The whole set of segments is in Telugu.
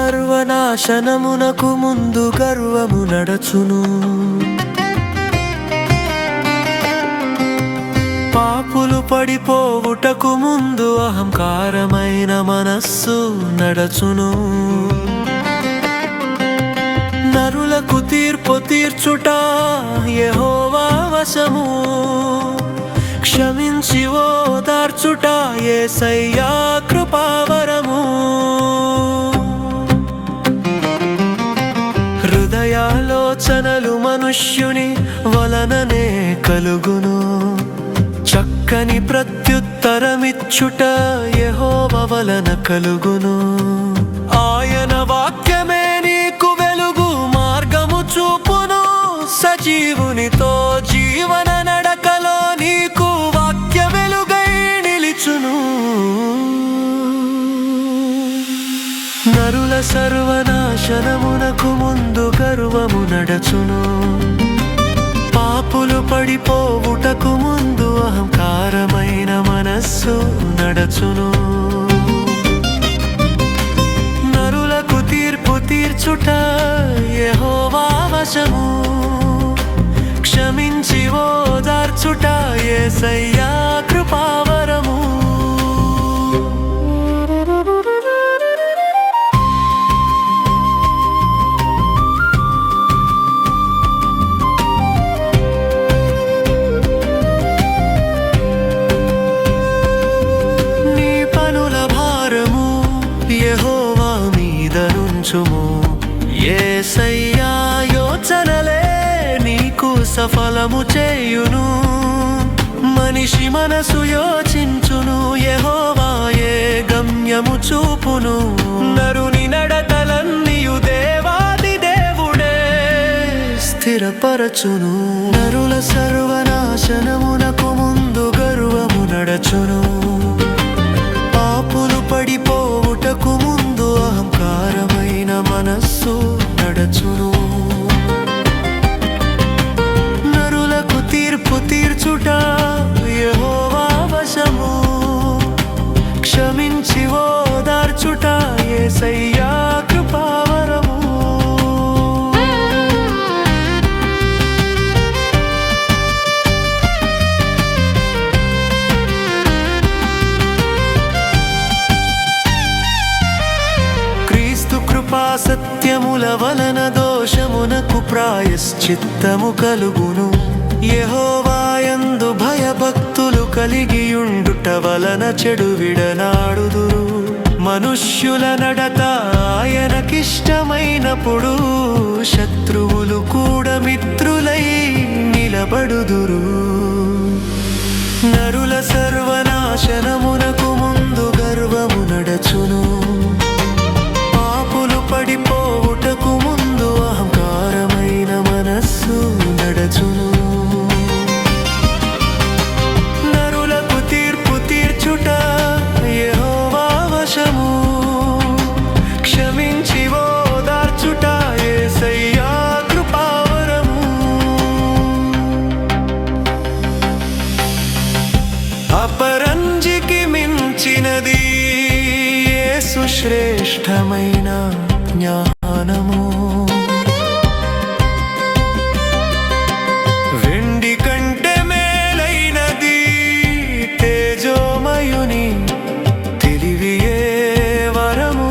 సర్వనాశనమునకు ముందు గర్వము నడచును. పాపులు పడిపోవుటకు ముందు అహంకారమైన మనస్సు నడచును. నరులకు తీర్పు తీర్చుట యెహోవా వశము. క్షమించి ఓదార్చుట యేసయ్యా కృపావరము. మనుష్యుని వలననే కలుగును. చక్కని ప్రత్యుత్తరమిచ్చుట యెహోవ వలన కలుగును. ఆయన వాక్యమే నీకు వెలుగు మార్గము చూపును. సజీవునితో జీవన నడకలో నీకు వాక్య వెలుగై నిలిచును. నరుల సరు సర్వనాశనమునకు ముందు గర్వము నడచును. పాపులు పడిపోవుటకు ముందు అహంకారమైన మనస్సు నడచును. నరులకు తీర్పు తీర్చుట యెహోవా వశము. క్షమించి ఓదార్చుట యేసయ్యా సఫలము చేయును. మనిషి మనసు యోచించును. యెహోవాయే గమ్యము చూపును. నరుని నడతలన్నీయు దేవాది దేవుడే స్థిరపరచును. నరుల సర్వనాశనమున కృత్యముల సత్యముల వలన దోషమునకు ప్రాయశ్చిత్తము కలుగును. యహోవాయందు భయభక్తులు కలిగియుండుట వలన చెడు విడనాడుదురు. మనుష్యుల నడత ఆయనకిష్టమైనప్పుడు శత్రువులు కూడా మిత్రులై నిలబడుదురు. నరుల సర్వనాశనమునకు ముందు శ్రేష్టమైన జ్ఞానము. వెండి కంటే మేలైనది తేజోమయుని తెలివియే వరము.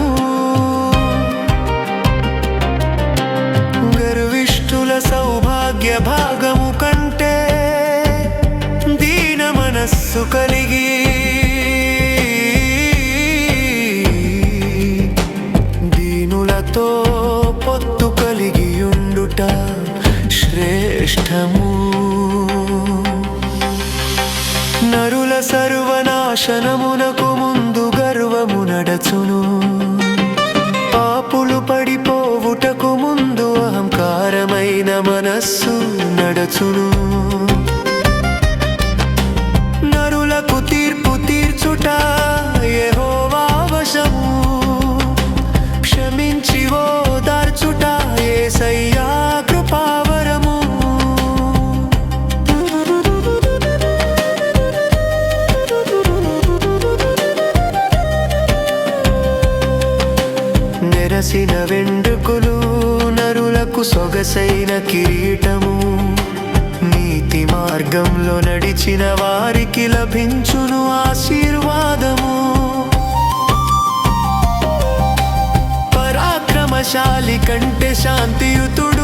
గర్విష్ఠుల సౌభాగ్య భాగము కంటే దీన మనస్సు కలిగి దీనులతో పొత్తు కలిగి ఉండుట శ్రేష్టము. నరుల సర్వనాశనమునకు ముందు గర్వము నడచును. పాపులు పడిపోవుటకు ముందు అహంకారమైన మనస్సు నడచును. విరసిన వెండ్రుకులు నరులకు సొగసైన కిరీటము. నీతి మార్గంలో నడిచిన వారికి లభించును ఆశీర్వాదము. పరాక్రమశాలి కంటే శాంతియుతుడు